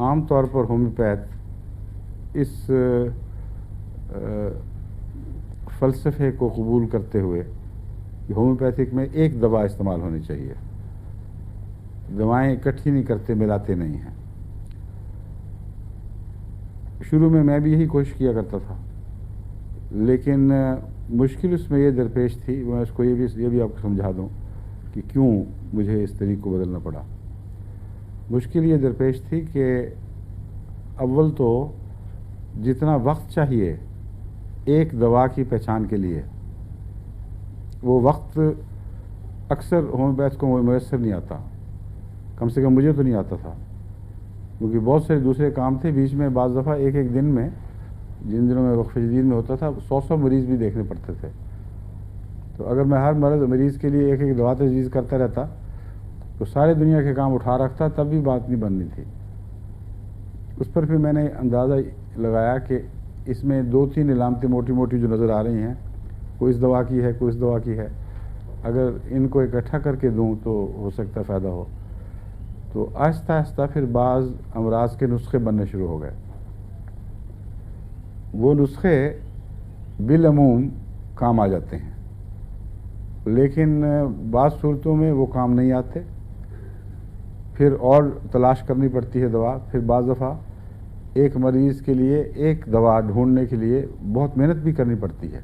आम तौर पर होम्योपैथ इस फ़लसफ़े को कबूल करते हुए कि होम्योपैथिक में एक दवा इस्तेमाल होनी चाहिए। दवाएँ इकट्ठी नहीं करते, मिलाते नहीं हैं। शुरू में मैं भी यही कोशिश किया करता था, लेकिन मुश्किल उसमें यह दरपेश थी, मैं उसको ये भी ये भी आपको समझा दूँ कि क्यों मुझे इस तरीक़ को बदलना पड़ा। मुश्किल ये दरपेश थी कि अव्वल तो जितना वक्त चाहिए एक दवा की पहचान के लिए। वो वक्त अक्सर होम्योपैथ को मैसर नहीं आता। कम से कम मुझे तो नहीं आता था। क्योंकि बहुत सारे दूसरे काम थे, बीच में बाज़ दफ़ा एक एक दिन में, जिन दिनों में वक्फ जदीद में होता था सौ सौ मरीज़ भी देखने पड़ते थे। तो अगर मैं हर मरद मरीज़ के लिए एक एक दवा तजीज़ करता रहता तो सारे दुनिया के काम उठा रखता, तब भी बात नहीं बननी थी। उस पर फिर मैंने अंदाज़ा लगाया कि इसमें दो तीन इलामतें मोटी मोटी जो नज़र आ रही हैं, कोई इस दवा की है, कोई इस दवा की है। अगर इनको इकट्ठा करके दूँ तो हो सकता फ़ायदा हो। तो आहिस्ता आहिस्ता फिर बाज़ अमराज के नुस्खे बनने शुरू हो गए। वो नुस्खे बिलमूम काम आ जाते हैं। लेकिन, बाज़ सूरतों में वो काम नहीं आते। फिर और तलाश करनी पड़ती है दवा, फिर बाज़ दफ़ा एक मरीज़ के लिए, एक दवा ढूँढने के लिए बहुत मेहनत भी करनी पड़ती है।